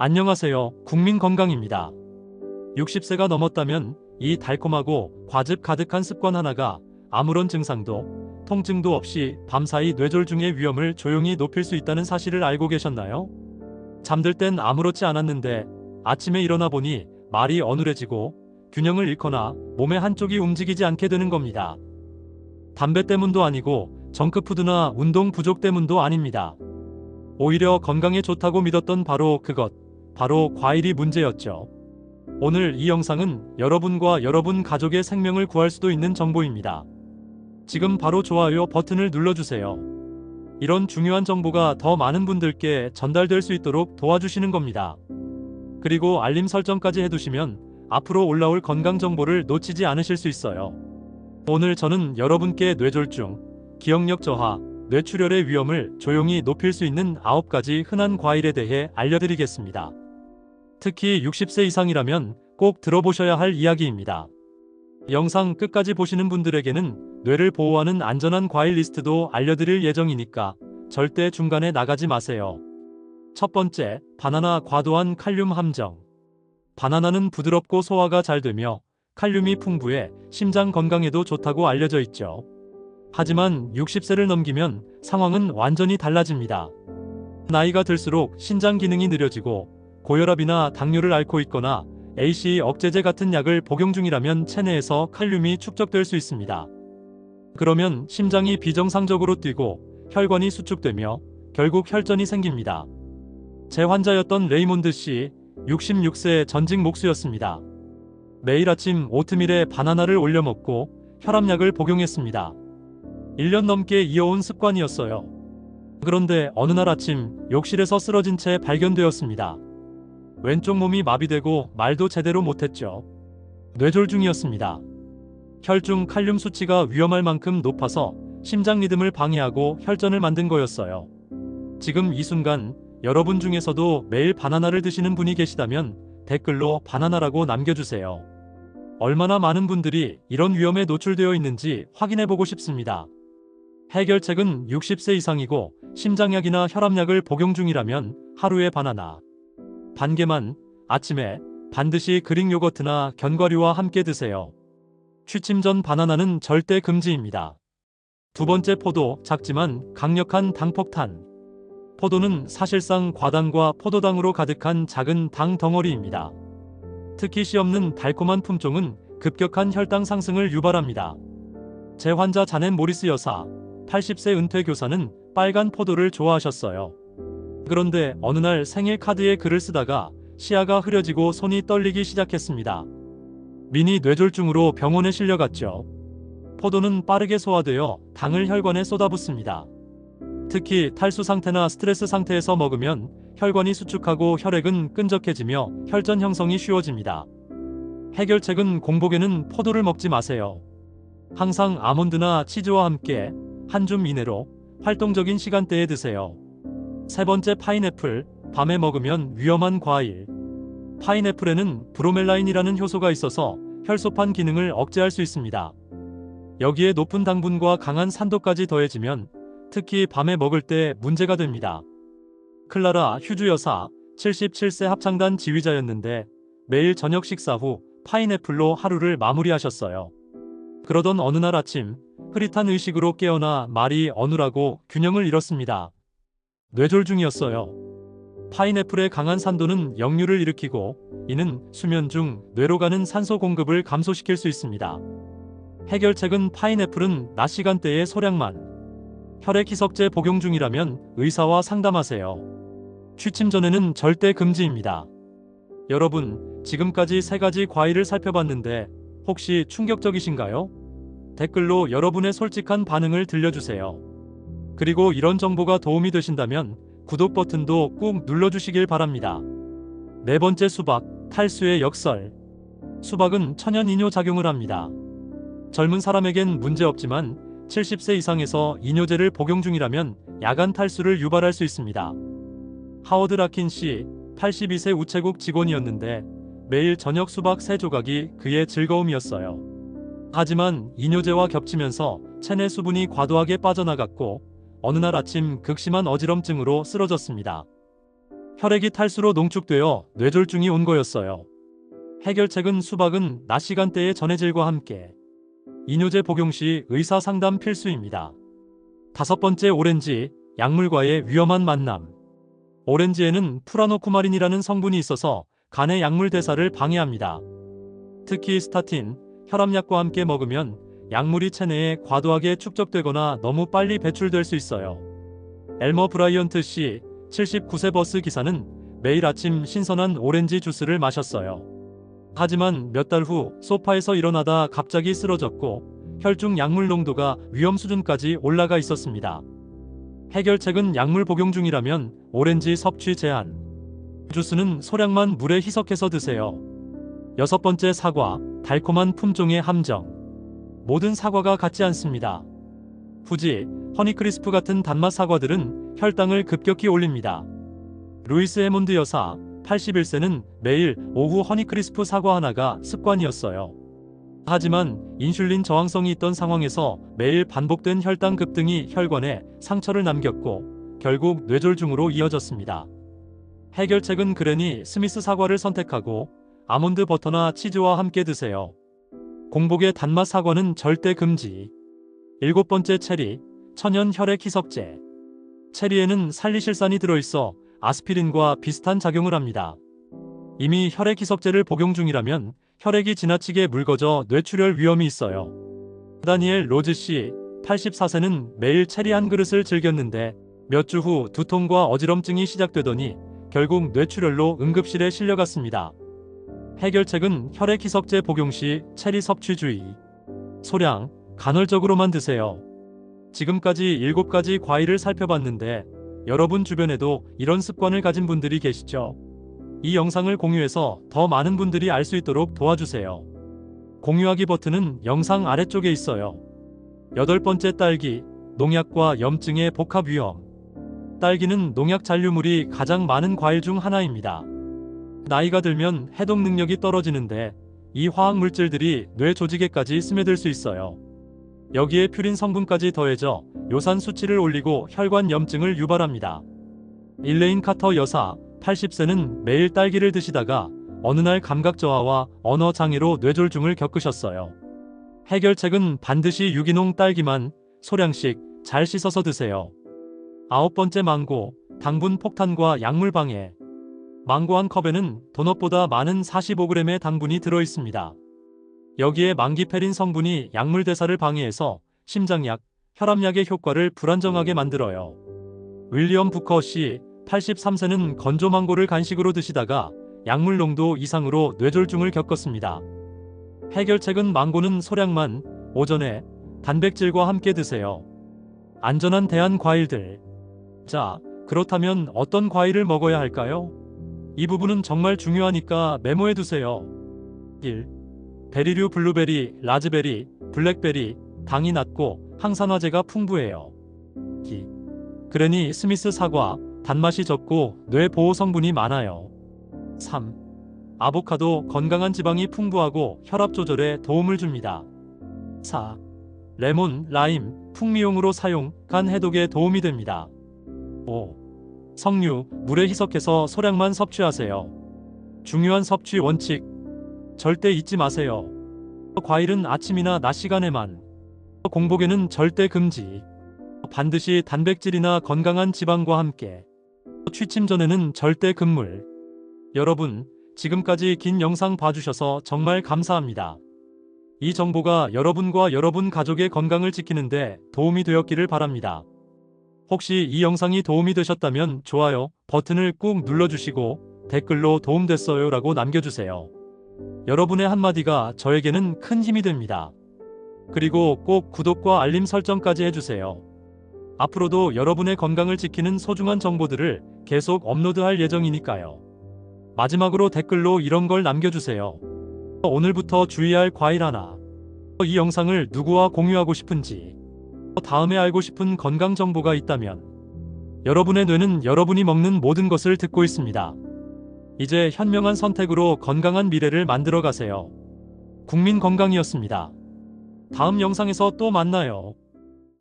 안녕하세요. 국민건강입니다. 60세가 넘었다면 이 달콤하고 과즙 가득한 습관 하나가 아무런 증상도 통증도 없이 밤사이 뇌졸중의 위험을 조용히 높일 수 있다는 사실을 알고 계셨나요? 잠들 땐 아무렇지 않았는데 아침에 일어나 보니 말이 어눌해지고 균형을 잃거나 몸의 한쪽이 움직이지 않게 되는 겁니다. 담배 때문도 아니고 정크푸드나 운동 부족 때문도 아닙니다. 오히려 건강에 좋다고 믿었던 바로 그것, 바로 과일이 문제였죠. 오늘 이 영상은 여러분과 여러분 가족의 생명을 구할 수도 있는 정보입니다. 지금 바로 좋아요 버튼을 눌러주세요. 이런 중요한 정보가 더 많은 분들께 전달될 수 있도록 도와주시는 겁니다. 그리고 알림 설정까지 해두시면 앞으로 올라올 건강 정보를 놓치지 않으실 수 있어요. 오늘 저는 여러분께 뇌졸중, 기억력 저하, 뇌출혈의 위험을 조용히 높일 수 있는 9가지 흔한 과일에 대해 알려드리겠습니다. 특히 60세 이상이라면 꼭 들어보셔야 할 이야기입니다. 영상 끝까지 보시는 분들에게는 뇌를 보호하는 안전한 과일 리스트도 알려드릴 예정이니까 절대 중간에 나가지 마세요. 첫 번째, 바나나 과도한 칼륨 함정. 바나나는 부드럽고 소화가 잘 되며 칼륨이 풍부해 심장 건강에도 좋다고 알려져 있죠. 하지만 60세를 넘기면 상황은 완전히 달라집니다. 나이가 들수록 신장 기능이 느려지고 고혈압이나 당뇨를 앓고 있거나 AC 억제제 같은 약을 복용 중이라면 체내에서 칼륨이 축적될 수 있습니다. 그러면 심장이 비정상적으로 뛰고 혈관이 수축되며 결국 혈전이 생깁니다. 제 환자였던 레이몬드 씨, 66세 전직 목수였습니다. 매일 아침 오트밀에 바나나를 올려 먹고 혈압약을 복용했습니다. 1년 넘게 이어온 습관이었어요. 그런데 어느 날 아침 욕실에서 쓰러진 채 발견되었습니다. 왼쪽 몸이 마비되고 말도 제대로 못했죠. 뇌졸중이었습니다. 혈중 칼륨 수치가 위험할 만큼 높아서 심장 리듬을 방해하고 혈전을 만든 거였어요. 지금 이 순간 여러분 중에서도 매일 바나나를 드시는 분이 계시다면 댓글로 바나나라고 남겨주세요. 얼마나 많은 분들이 이런 위험에 노출되어 있는지 확인해 보고 싶습니다. 해결책은 60세 이상이고 심장약이나 혈압약을 복용 중이라면 하루에 바나나 반 개만 아침에 반드시 그릭 요거트나 견과류와 함께 드세요. 취침 전 바나나는 절대 금지입니다. 두 번째 포도 작지만 강력한 당폭탄. 포도는 사실상 과당과 포도당으로 가득한 작은 당 덩어리입니다. 특히 씨 없는 달콤한 품종은 급격한 혈당 상승을 유발합니다. 제 환자 자넷 모리스 여사, 80세 은퇴 교사는 빨간 포도를 좋아하셨어요. 그런데 어느 날 생일 카드에 글을 쓰다가 시야가 흐려지고 손이 떨리기 시작했습니다. 미니 뇌졸중으로 병원에 실려갔죠. 포도는 빠르게 소화되어 당을 혈관에 쏟아붓습니다. 특히 탈수 상태나 스트레스 상태에서 먹으면 혈관이 수축하고 혈액은 끈적해지며 혈전 형성이 쉬워집니다. 해결책은 공복에는 포도를 먹지 마세요. 항상 아몬드나 치즈와 함께 한 줌 이내로 활동적인 시간대에 드세요. 세 번째 파인애플, 밤에 먹으면 위험한 과일. 파인애플에는 브로멜라인이라는 효소가 있어서 혈소판 기능을 억제할 수 있습니다. 여기에 높은 당분과 강한 산도까지 더해지면 특히 밤에 먹을 때 문제가 됩니다. 클라라 휴주 여사, 77세 합창단 지휘자였는데 매일 저녁 식사 후 파인애플로 하루를 마무리하셨어요. 그러던 어느 날 아침 흐릿한 의식으로 깨어나 말이 어눌하고 균형을 잃었습니다. 뇌졸중이었어요. 파인애플의 강한 산도는 역류를 일으키고 이는 수면 중 뇌로 가는 산소 공급을 감소시킬 수 있습니다. 해결책은 파인애플은 낮 시간대에 소량만 혈액 희석제 복용 중이라면 의사와 상담하세요. 취침 전에는 절대 금지입니다. 여러분, 지금까지 세 가지 과일을 살펴봤는데 혹시 충격적이신가요? 댓글로 여러분의 솔직한 반응을 들려주세요. 그리고 이런 정보가 도움이 되신다면 구독 버튼도 꾹 눌러주시길 바랍니다. 네 번째 수박, 탈수의 역설. 수박은 천연 이뇨 작용을 합니다. 젊은 사람에겐 문제없지만 70세 이상에서 이뇨제를 복용 중이라면 야간 탈수를 유발할 수 있습니다. 하워드 라킨 씨, 82세 우체국 직원이었는데 매일 저녁 수박 3조각이 그의 즐거움이었어요. 하지만 이뇨제와 겹치면서 체내 수분이 과도하게 빠져나갔고 어느 날 아침 극심한 어지럼증으로 쓰러졌습니다. 혈액이 탈수로 농축되어 뇌졸중이 온 거였어요. 해결책은 수박은 낮 시간대의 전해질과 함께 이뇨제 복용 시 의사 상담 필수입니다. 다섯 번째 오렌지, 약물과의 위험한 만남. 오렌지에는 프라노쿠마린이라는 성분이 있어서 간의 약물 대사를 방해합니다. 특히 스타틴, 혈압약과 함께 먹으면 약물이 체내에 과도하게 축적되거나 너무 빨리 배출될 수 있어요. 엘머 브라이언트 씨, 79세 버스 기사는 매일 아침 신선한 오렌지 주스를 마셨어요. 하지만 몇 달 후 소파에서 일어나다 갑자기 쓰러졌고 혈중 약물 농도가 위험 수준까지 올라가 있었습니다. 해결책은 약물 복용 중이라면 오렌지 섭취 제한. 주스는 소량만 물에 희석해서 드세요. 여섯 번째 사과, 달콤한 품종의 함정. 모든 사과가 같지 않습니다. 후지, 허니크리스프 같은 단맛 사과들은 혈당을 급격히 올립니다. 루이스 해몬드 여사, 81세는 매일 오후 허니크리스프 사과 하나가 습관이었어요. 하지만 인슐린 저항성이 있던 상황에서 매일 반복된 혈당 급등이 혈관에 상처를 남겼고 결국 뇌졸중으로 이어졌습니다. 해결책은 그레니 스미스 사과를 선택하고 아몬드 버터나 치즈와 함께 드세요. 공복의 단맛 사과는 절대 금지. 일곱 번째 체리, 천연 혈액 희석제. 체리에는 살리실산이 들어있어 아스피린과 비슷한 작용을 합니다. 이미 혈액 희석제를 복용 중이라면 혈액이 지나치게 묽어져 뇌출혈 위험이 있어요. 다니엘 로즈 씨, 84세는 매일 체리 한 그릇을 즐겼는데 몇 주 후 두통과 어지럼증이 시작되더니 결국 뇌출혈로 응급실에 실려갔습니다. 해결책은 혈액 희석제 복용 시 체리 섭취 주의. 소량, 간헐적으로만 드세요. 지금까지 7가지 과일을 살펴봤는데 여러분 주변에도 이런 습관을 가진 분들이 계시죠? 이 영상을 공유해서 더 많은 분들이 알 수 있도록 도와주세요. 공유하기 버튼은 영상 아래쪽에 있어요. 여덟 번째 딸기, 농약과 염증의 복합 위험. 딸기는 농약 잔류물이 가장 많은 과일 중 하나입니다. 나이가 들면 해독 능력이 떨어지는데 이 화학 물질들이 뇌 조직에까지 스며들 수 있어요. 여기에 퓨린 성분까지 더해져 요산 수치를 올리고 혈관 염증을 유발합니다. 일레인 카터 여사 80세는 매일 딸기를 드시다가 어느 날 감각 저하와 언어 장애로 뇌졸중을 겪으셨어요. 해결책은 반드시 유기농 딸기만 소량씩 잘 씻어서 드세요. 아홉 번째 망고, 당분 폭탄과 약물 방해. 망고 한 컵에는 도넛보다 많은 45g의 당분이 들어 있습니다. 여기에 망기페린 성분이 약물 대사를 방해해서 심장약, 혈압약의 효과를 불안정하게 만들어요. 윌리엄 부커 씨 83세는 건조 망고를 간식으로 드시다가 약물 농도 이상으로 뇌졸중을 겪었습니다. 해결책은 망고는 소량만 오전에 단백질과 함께 드세요. 안전한 대한 과일들. 자, 그렇다면 어떤 과일을 먹어야 할까요? 이 부분은 정말 중요하니까 메모해 두세요. 1. 베리류 블루베리, 라즈베리, 블랙베리, 당이 낮고 항산화제가 풍부해요. 2. 그레니 스미스 사과, 단맛이 적고 뇌 보호 성분이 많아요. 3. 아보카도 건강한 지방이 풍부하고 혈압 조절에 도움을 줍니다. 4. 레몬, 라임, 풍미용으로 사용, 간 해독에 도움이 됩니다. 5. 석류, 물에 희석해서 소량만 섭취하세요. 중요한 섭취 원칙. 절대 잊지 마세요. 과일은 아침이나 낮 시간에만. 공복에는 절대 금지. 반드시 단백질이나 건강한 지방과 함께. 취침 전에는 절대 금물. 여러분, 지금까지 긴 영상 봐주셔서 정말 감사합니다. 이 정보가 여러분과 여러분 가족의 건강을 지키는데 도움이 되었기를 바랍니다. 혹시 이 영상이 도움이 되셨다면 좋아요 버튼을 꾹 눌러주시고 댓글로 도움됐어요 라고 남겨주세요. 여러분의 한마디가 저에게는 큰 힘이 됩니다. 그리고 꼭 구독과 알림 설정까지 해주세요. 앞으로도 여러분의 건강을 지키는 소중한 정보들을 계속 업로드할 예정이니까요. 마지막으로 댓글로 이런 걸 남겨주세요. 오늘부터 주의할 과일 하나. 이 영상을 누구와 공유하고 싶은지. 다음에 알고 싶은 건강 정보가 있다면. 여러분의 뇌는 여러분이 먹는 모든 것을 듣고 있습니다. 이제 현명한 선택으로 건강한 미래를 만들어 가세요. 국민 건강이었습니다. 다음 영상에서 또 만나요.